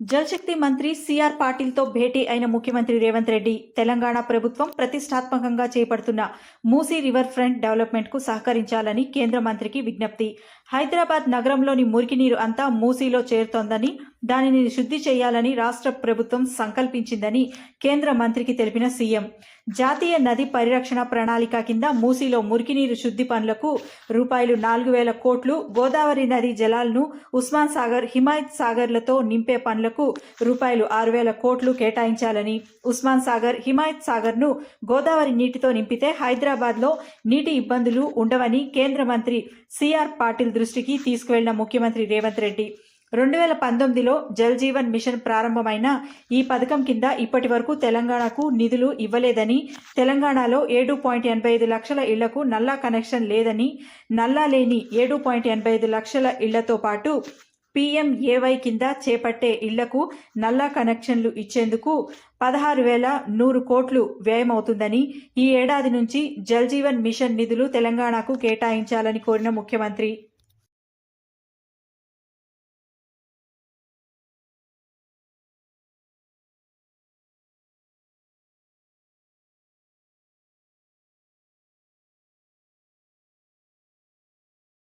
జలశక్తి మంత్రి సిఆర్ పాటిల్తో భేటీ అయిన ముఖ్యమంత్రి రేవంత్ రెడ్డి తెలంగాణ ప్రభుత్వం ప్రతిష్టాత్మకంగా చేపడుతున్న మూసీ రివర్ ఫ్రంట్ డెవలప్మెంట్కు సహకరించాలని కేంద్ర మంత్రికి విజ్ఞప్తి. హైదరాబాద్ నగరంలోని మురికినీరు అంతా మూసీలో చేరుతోందని దానిని శుద్ధి చేయాలని రాష్ట్ర ప్రభుత్వం సంకల్పించిందని కేంద్ర మంత్రికి తెలిపిన సీఎం. జాతీయ నది పరిరక్షణ ప్రణాళిక కింద మూసీలో మురికినీరు శుద్ధి పనులకు రూపాయలు నాలుగు వేల కోట్లు గోదావరి నది జలాలను ఉస్మాన్ సాగర్ హిమాయత్ సాగర్లతో నింపే పనులకు రూపాయలు ఆరు వేల కోట్లు కేటాయించాలని ఉస్మాన్ సాగర్ హిమాయత్ సాగర్ను గోదావరి నీటితో నింపితే హైదరాబాద్లో నీటి ఇబ్బందులు ఉండవని కేంద్ర మంత్రి సిఆర్ పాటిల్ దృష్టికి తీసుకువెళ్ళిన ముఖ్యమంత్రి రేవంత్ రెడ్డి. రెండు వేల పంతొమ్మిదిలో జల్ జీవన్ మిషన్ ప్రారంభమైన ఈ పథకం కింద ఇప్పటి వరకు తెలంగాణకు నిధులు ఇవ్వలేదని తెలంగాణలో ఏడు పాయింట్ ఎనభై ఐదు లక్షల ఇళ్ళకు నల్లా కనెక్షన్ లేదని నల్లా లేని ఏడు పాయింట్ ఎనభై ఐదు లక్షల ఇళ్ళతో పాటు పీఎంఏవై కింద చేపట్టే ఇళ్ళకు నల్లా కనెక్షన్లు ఇచ్చేందుకు పదహారు వేల నూరు కోట్లు వ్యయమవుతుందని ఈ ఏడాది నుంచి జల్ జీవన్ మిషన్ నిధులు తెలంగాణకు కేటాయించాలని కోరిన ముఖ్యమంత్రి.